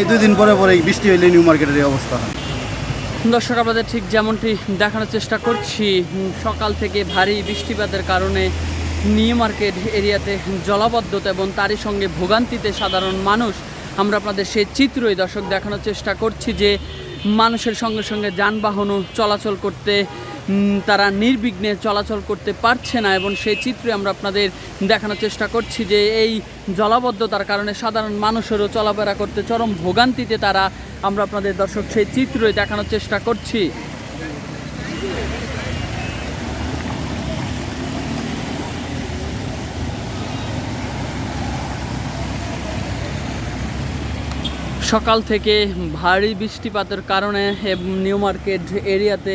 এই দুই দিন পরে পরে বৃষ্টি হইলে নিউ মার্কেটের এই অবস্থা দর্শক, আপনাদের ঠিক যেমনটি দেখানোর চেষ্টা করছি সকাল থেকে ভারী বৃষ্টিপাতের কারণে নিউ মার্কেট এরিয়াতে জলাবদ্ধতা এবং তারই সঙ্গে ভোগান্তিতে সাধারণ মানুষ, আমরা আপনাদের সেই চিত্রই দর্শক দেখানোর চেষ্টা করছি যে মানুষের সঙ্গে সঙ্গে যানবাহনও চলাচল করতে তারা নির্বিঘ্নে চলাচল করতে পারছে না এবং সেই চিত্রে আমরা আপনাদের দেখানোর চেষ্টা করছি যে এই জলাবদ্ধতার কারণে সাধারণ মানুষেরও চলাফেরা করতে চরম ভোগান্তিতে তারা, আমরা আপনাদের দর্শক সেই চিত্রই দেখানোর চেষ্টা করছি। সকাল থেকে ভারী বৃষ্টিপাতের কারণে নিউ মার্কেট এরিয়াতে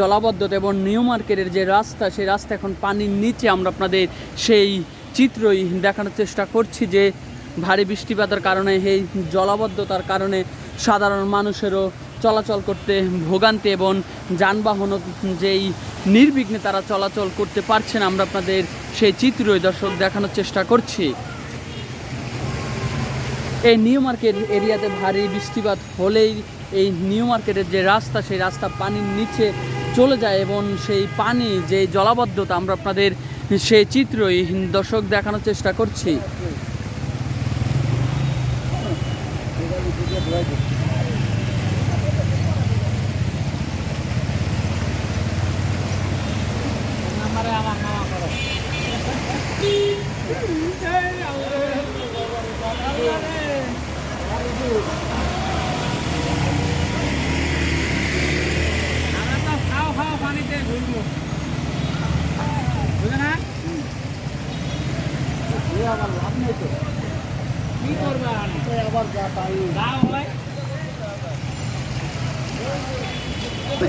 জলাবদ্ধতা এবং নিউ মার্কেটের যে রাস্তা, সেই রাস্তা এখন পানির নিচে। আমরা আপনাদের সেই চিত্রই দেখানোর চেষ্টা করছি যে ভারী বৃষ্টিপাতের কারণে, এই জলাবদ্ধতার কারণে সাধারণ মানুষেরও চলাচল করতে ভোগান্তি এবং যানবাহনও যেই নির্বিঘ্নে তারা চলাচল করতে পারছে না, আমরা আপনাদের সেই চিত্রই দর্শক দেখানোর চেষ্টা করছি। এই নিউ মার্কেট এরিয়াতে ভারী বৃষ্টিপাত হলেই এই নিউ মার্কেটের যে রাস্তা, সেই রাস্তা পানির নিচে চলে যায় এবং সেই পানি যে জলাবদ্ধতা, আমরা আপনাদের সেই চিত্রই দর্শক দেখানোর চেষ্টা করছি।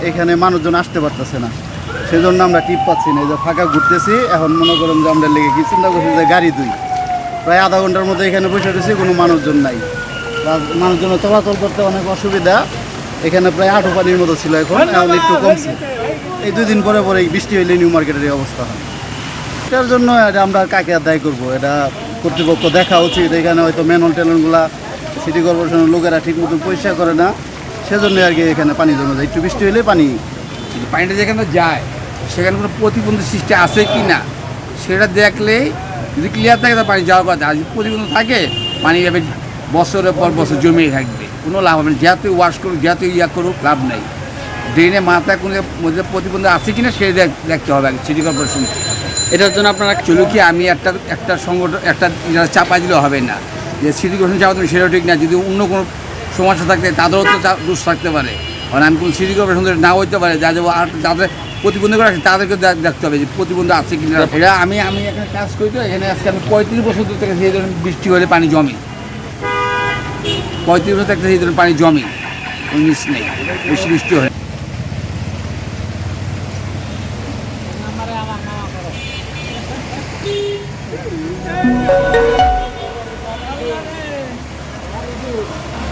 এখানে মানুষজন আসতে পারতেছে না। সেজন্য আমরা টিপ পাচ্ছি না এই যে ফাঁকা ঘুরতেছি। এখন মনে করেন যে আমরা লেগে কি চিন্তা করছি যে গাড়ি দুই। প্রায় আধা ঘণ্টার মধ্যে এখানে বসে রয়েছি কোনো মানুষজন নাই। মানুষজন চলাচল করতে অনেক অসুবিধা। এখানে প্রায় আঠো পানির মতো ছিল এখন এখন একটু কমছে। এই দুই দিন পরে পরে বৃষ্টি হইলে নিউ মার্কেটের এই অবস্থা হয়। এটার জন্য এটা আমরা কাকে আদায় করব? এটা কর্তৃপক্ষ দেখা উচিত। এখানে হয়তো ম্যানল ট্যানলগুলা সিটি কর্পোরেশনের লোকেরা ঠিক মতো পরিষ্কার করে না। সেজন্য আর কি এখানে পানি জমে যায়। একটু বৃষ্টি হলে পানি পানিটা যেখানে যায়, সেখানে কোনো প্রতিবন্ধী সৃষ্টি আছে কি না, সেটা দেখলেই যদি ক্লিয়ার থাকে পানি যাওয়ার কথা। আর যদি প্রতিবন্ধ থাকে, পানি যাবে বছরের পর বছর জমিয়ে থাকবে। কোনো লাভ হবে না। যতই ওয়াশ করুক যতই ইয়া করুক, লাভ নেই। ড্রেনে মাথায় কোনো মধ্যে প্রতিবন্ধ আছে কি না, সেটা দেখ- দেখতে হবে সিটি কর্পোরেশন এটার জন্য আপনারা চলো কি আমি একটা একটা সংগঠন একটা চাপা দিলে হবে না। যে সিটি কর্পোরেশন চাপা তুমি সেটাও ঠিক না। যদি অন্য কোনো সমস্যা থাকতে তাদেরও তো দোষ থাকতে পারে। কারণ আমি কোনো কর্পোরেশন থেকে না হইতে পারে যা যাব আর যাদের প্রতিবন্ধী করে আছে তাদেরকে দেখতে হবে যে প্রতিবন্ধ আছে কি না এটা আমি আমি এখানে কাজ করি তো এখানে আজকে আমি পঁয়ত্রিশ বছর ধরে থেকে সেই ধরনের বৃষ্টি হলে পানি জমে। পঁয়ত্রিশ বছর থেকে সেই ধরনের পানি জমে। মিস নেই। বেশি বৃষ্টি হয় Thank you.